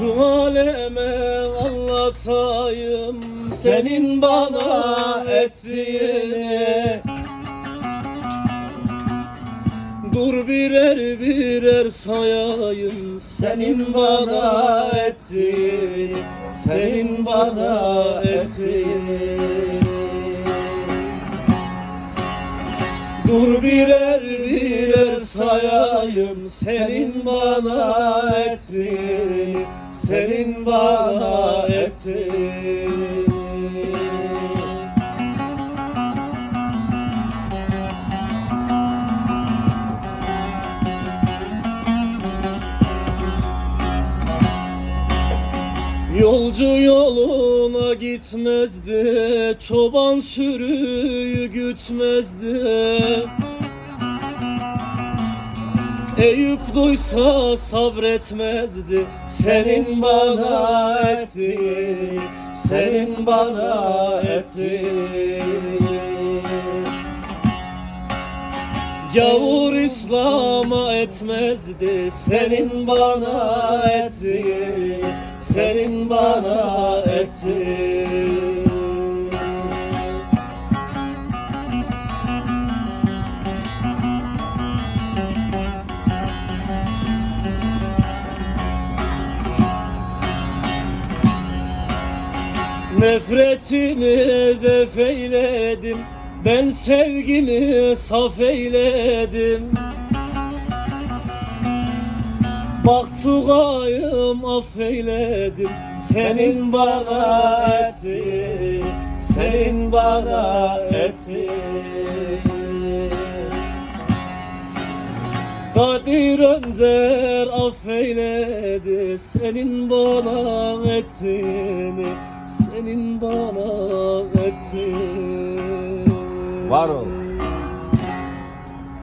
Şu aleme anlatayım senin bana ettiğini. Dur birer birer sayayım senin bana ettiğini Senin bana ettiğini. Dur birer birer sayayım senin bana ettiğini Senin bana ettiğini Yolcu yoluna gitmezdi, çoban sürüyü gütmezdi. Eyüp duysa sabretmezdi, senin bana ettiğin, senin bana ettiğin. Gavur İslam'a etmezdi. Senin bana ettiğin senin bana ettiğin Nefretimi def eyledim Ben sevgimi saf eyledim. Bak tugayım affeyledim. Senin bana ettiğin Senin bana ettiğin Kadir Önder affeyledi Senin bana ettiğini Senin bana ettiğini Var ol.